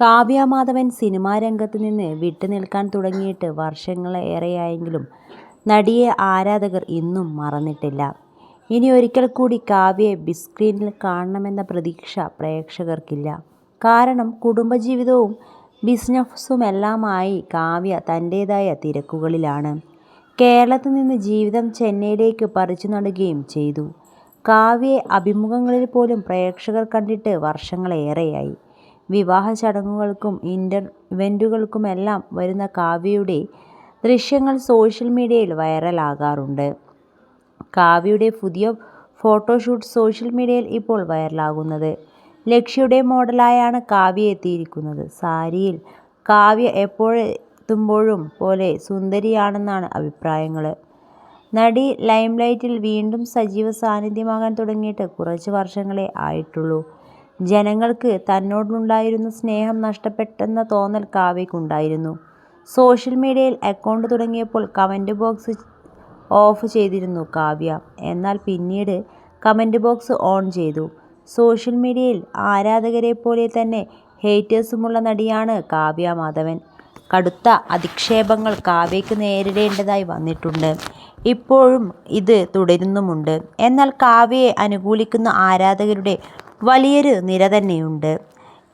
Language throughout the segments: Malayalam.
കാവ്യ മാധവൻ സിനിമാ രംഗത്ത് നിന്ന് വിട്ടുനിൽക്കാൻ തുടങ്ങിയിട്ട് വർഷങ്ങളേറെയായെങ്കിലും നടിയെ ആരാധകർ ഇന്നും മറന്നിട്ടില്ല. ഇനി ഒരിക്കൽ കൂടി കാവ്യയെ ബിഗ്സ്ക്രീനിൽ കാണണമെന്ന പ്രതീക്ഷ പ്രേക്ഷകർക്കില്ല. കാരണം കുടുംബജീവിതവും ബിസിനസ്സുമെല്ലാമായി കാവ്യ തന്റേതായ തിരക്കുകളിലാണ്. കേരളത്തിൽ നിന്ന് ജീവിതം ചെന്നൈയിലേക്ക് പറിച്ചു നടുകയും ചെയ്തു. കാവ്യയെ അഭിമുഖങ്ങളിൽ പോലും പ്രേക്ഷകർ കണ്ടിട്ട് വർഷങ്ങളേറെയായി. വിവാഹചടങ്ങുകൾക്കും ഇവന്റുകൾക്കുമെല്ലാം വരുന്ന കാവ്യയുടെ ദൃശ്യങ്ങൾ സോഷ്യൽ മീഡിയയിൽ വൈറലാകാറുണ്ട്. കാവ്യയുടെ പുതിയ ഫോട്ടോഷൂട്ട് സോഷ്യൽ മീഡിയയിൽ ഇപ്പോൾ വൈറലാകുന്നത്. ലക്ഷ്യയുടെ മോഡലായാണ് കാവ്യ എത്തിയിരിക്കുന്നത്. സാരിയിൽ കാവ്യ എപ്പോഴെത്തുമ്പോഴും പോലെ സുന്ദരിയാണെന്നാണ് അഭിപ്രായങ്ങൾ നടി ലൈംലൈറ്റിൽ വീണ്ടും സജീവ സാന്നിധ്യമാകാൻ തുടങ്ങിയിട്ട് കുറച്ച് വർഷങ്ങളെ ആയിട്ടുള്ളൂ. ജനങ്ങൾക്ക് തന്നോടുണ്ടായിരുന്ന സ്നേഹം നഷ്ടപ്പെട്ടെന്ന തോന്നൽ കാവ്യക്കുണ്ടായിരുന്നു സോഷ്യൽ മീഡിയയിൽ അക്കൗണ്ട് തുടങ്ങിയപ്പോൾ കമന്റ് ബോക്സ് ഓഫ് ചെയ്തിരുന്നു കാവ്യ. എന്നാൽ പിന്നീട് കമന്റ് ബോക്സ് ഓൺ ചെയ്തു. സോഷ്യൽ മീഡിയയിൽ ആരാധകരെ പോലെ തന്നെ ഹേറ്റേഴ്സുമുള്ള നടിയാണ് കാവ്യ മാധവൻ. കടുത്ത അധിക്ഷേപങ്ങൾ കാവ്യയ്ക്ക് നേരിടേണ്ടതായി വന്നിട്ടുണ്ട്. ഇപ്പോഴും ഇത് തുടരുന്നുമുണ്ട്. എന്നാൽ കാവ്യയെ അനുകൂലിക്കുന്ന ആരാധകരുടെ വലിയൊരു നിര തന്നെയുണ്ട്.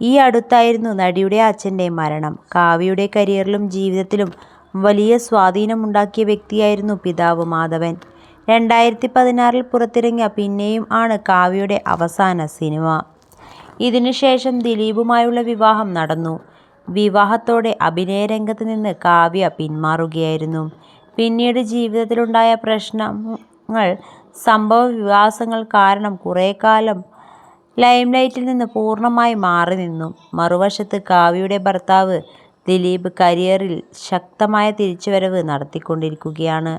ഈ അടുത്തായിരുന്നു നടിയുടെ അച്ഛന്റെ മരണം. കാവ്യയുടെ കരിയറിലും ജീവിതത്തിലും വലിയ സ്വാധീനമുണ്ടാക്കിയ വ്യക്തിയായിരുന്നു പിതാവ് മാധവൻ. രണ്ടായിരത്തി പതിനാറിൽ പുറത്തിറങ്ങിയ പിന്നെയും ആണ് കാവ്യയുടെ അവസാന സിനിമ. ഇതിനുശേഷം ദിലീപുമായുള്ള വിവാഹം നടന്നു. വിവാഹത്തോടെ അഭിനയരംഗത്ത് നിന്ന് കാവ്യ പിന്മാറുകയായിരുന്നു. പിന്നീട് ജീവിതത്തിലുണ്ടായ പ്രശ്നങ്ങൾ സംഭവ വിവാസങ്ങൾ കാരണം കുറെക്കാലം ലൈംലൈറ്റിൽ നിന്ന് പൂർണമായി മാറി നിന്നു മറുവശത്ത് കാവ്യയുടെ ഭർത്താവ് ദിലീപ് കരിയറിൽ ശക്തമായ തിരിച്ചുവരവ് നടത്തിക്കൊണ്ടിരിക്കുകയാണ്.